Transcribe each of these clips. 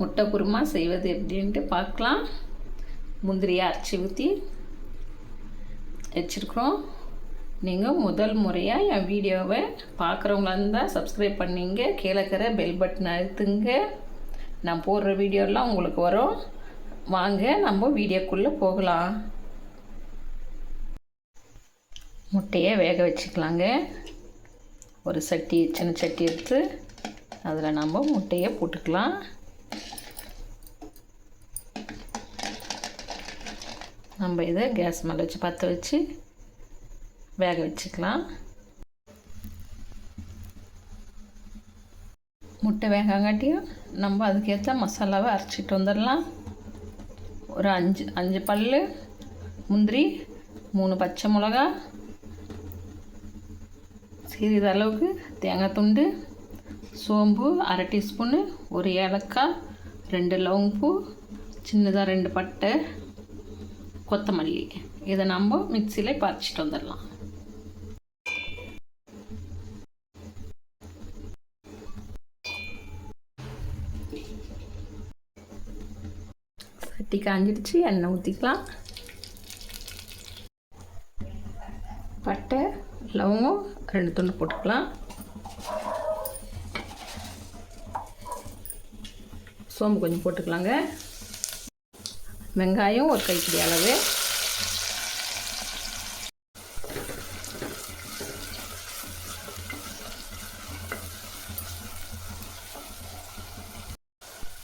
முட்டை குருமா செய்வது எப்படின்ட்டு பார்க்கலாம். முந்திரியை அரைச்சி ஊற்றி வச்சுருக்குறோம். நீங்கள் முதல் முறையாக என் வீடியோவை பார்க்குறவங்களா இருந்தால் சப்ஸ்கிரைப் பண்ணிங்க கீழே இருக்கிற பெல் பட்டன் அழுத்துங்க. நான் போடுற வீடியோலாம் உங்களுக்கு வரும். வாங்க நம்ம வீடியோக்குள்ளே போகலாம். முட்டையை வேக வச்சுக்கலாங்க. ஒரு சட்டி சின்ன சட்டி எடுத்து அதில் நம்ம முட்டையை போட்டுக்கலாம். நம்ம இதை கேஸ் மேலே வச்சு பற்ற வச்சு வேக வச்சுக்கலாம். முட்டை வேகாங்காட்டியும் நம்ம அதுக்கேற்ற மசாலாவை அரைச்சிட்டு வந்துடலாம். ஒரு அஞ்சு அஞ்சு பல் முந்திரி மூணு பச்சை மிளகா சிறிதளவுக்கு தேங்காய் துண்டு சோம்பு அரை டீஸ்பூனு ஒரு ஏலக்காய் ரெண்டு லவங்கப்பூ சின்னதாக ரெண்டு பட்டை கொத்தமல்லி. இதை நம்ம மிக்சியில் பறிச்சிட்டு வந்துடலாம். சட்டி காஞ்சிடுச்சு எண்ணெய் ஊற்றிக்கலாம் பட்டை லவங்கம் ரெண்டு துண்டு போட்டுக்கலாம். சோம்பு கொஞ்சம் போட்டுக்கலாங்க. வெங்காயம் ஒரு கைப்பிடி அளவு.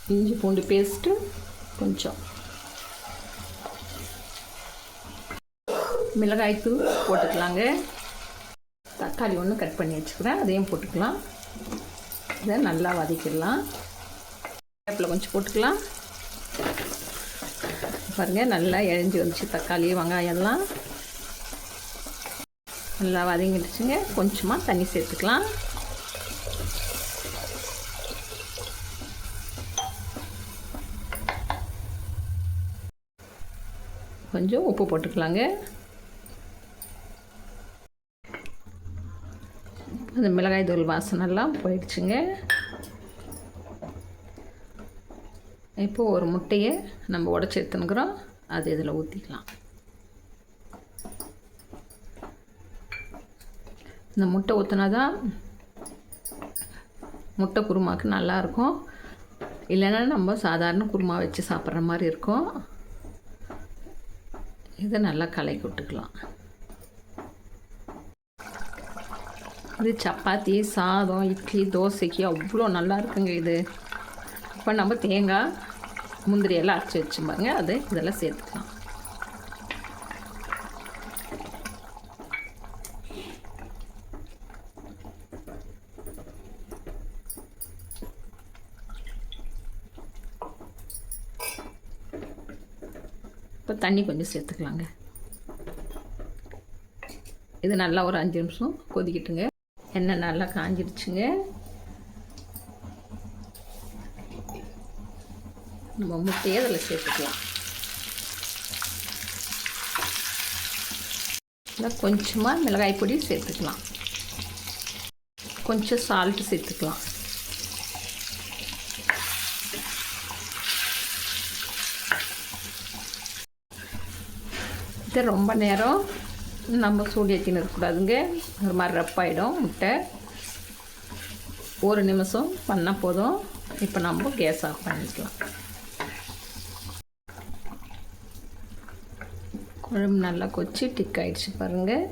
இஞ்சி பூண்டு பேஸ்ட்டு கொஞ்சம். மிளகாய்த்தூள் போட்டுக்கலாங்க. தக்காளி ஒன்று கட் பண்ணி வச்சுக்கிறேன். அதையும் போட்டுக்கலாம். இதை நல்லா வதக்கிடலாம். வேப்பில் கொஞ்சம் போட்டுக்கலாம். பாருங்கள் நல்லா இழஞ்சி வந்துச்சு தக்காளி வெங்காயம் எல்லாம். நல்லா வதங்கிடுச்சுங்க. கொஞ்சமாக தண்ணி சேர்த்துக்கலாம். கொஞ்சம் உப்பு போட்டுக்கலாங்க. அந்த மிளகாய் தூள் வாசனைலாம் போயிடுச்சுங்க. இப்போது ஒரு முட்டையை நம்ம உடச்சி எடுத்துனுக்குறோம். அது இதில் ஊற்றிக்கலாம் இந்த முட்டை ஊற்றினா தான் முட்டை குருமாவுக்கு நல்லாயிருக்கும். இல்லைன்னா நம்ம சாதாரண குருமா வச்சு சாப்பிட்ற மாதிரி இருக்கும். இதை நல்லா கலக்கி விட்டுக்கலாம். இது சப்பாத்தி சாதம் இட்லி தோசைக்கு அவ்வளோ நல்லா இருக்குங்க இது. இப்போ நம்ம தேங்காய் முந்திரி எல்லாம் அரைச்சி வச்சுப்பாங்க அது இதெல்லாம் சேர்த்துக்கலாம். இப்போ தண்ணி கொஞ்சம் சேர்த்துக்கலாங்க. இது நல்லா ஒரு அஞ்சு நிமிஷம் கொதிக்கிட்டுங்க. எண்ணெய் நல்லா காஞ்சிடுச்சுங்க நம்ம முட்டையை அதில் சேர்த்துக்கலாம். இல்லை கொஞ்சமாக மிளகாய் பொடி சேர்த்துக்கலாம். கொஞ்சம் சால்ட்டு சேர்த்துக்கலாம். இது ரொம்ப நேரம் நம்ம சூடு ஏற்றின்னு இருக்கக்கூடாதுங்க ஒரு மாதிரி ரப்பாயிடும் முட்டை. ஒரு நிமிஷம் பண்ணால் போதும். இப்போ நம்ம கேஸ் ஆஃப் பண்ணிக்கலாம். குழம்பு நல்லா கொச்சி டிக் ஆகிடுச்சு பாருங்கள்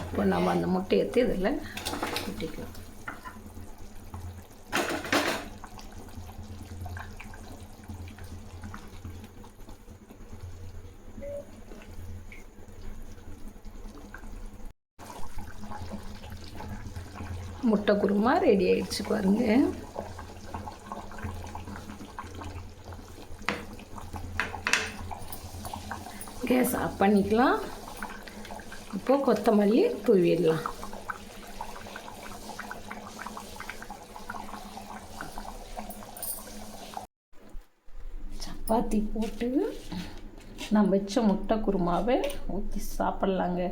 இப்போ நம்ம அந்த முட்டையை எடுத்து இதில் ஊற்றிக்கலாம் முட்டை குருமா ரெடி ஆயிடுச்சு பாருங்கள் கேஸ் ஆஃப் பண்ணிக்கலாம். இப்போது கொத்தமல்லி தூவிடலாம். சப்பாத்தி போட்டு நான் வச்ச முட்டை குருமாவை ஊற்றி சாப்பிட்லாங்க.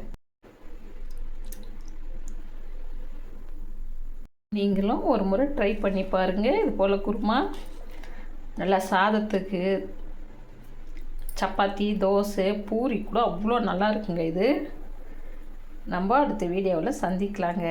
நீங்களும் ஒரு முறை ட்ரை பண்ணி பாருங்கள் இது போல் குருமா. நல்லா சாதத்துக்கு சப்பாத்தி தோசை பூரி கூட அவ்வளோ நல்லா இருக்குங்க இது. நம்ம அடுத்த வீடியோவில் சந்திக்கலாங்க.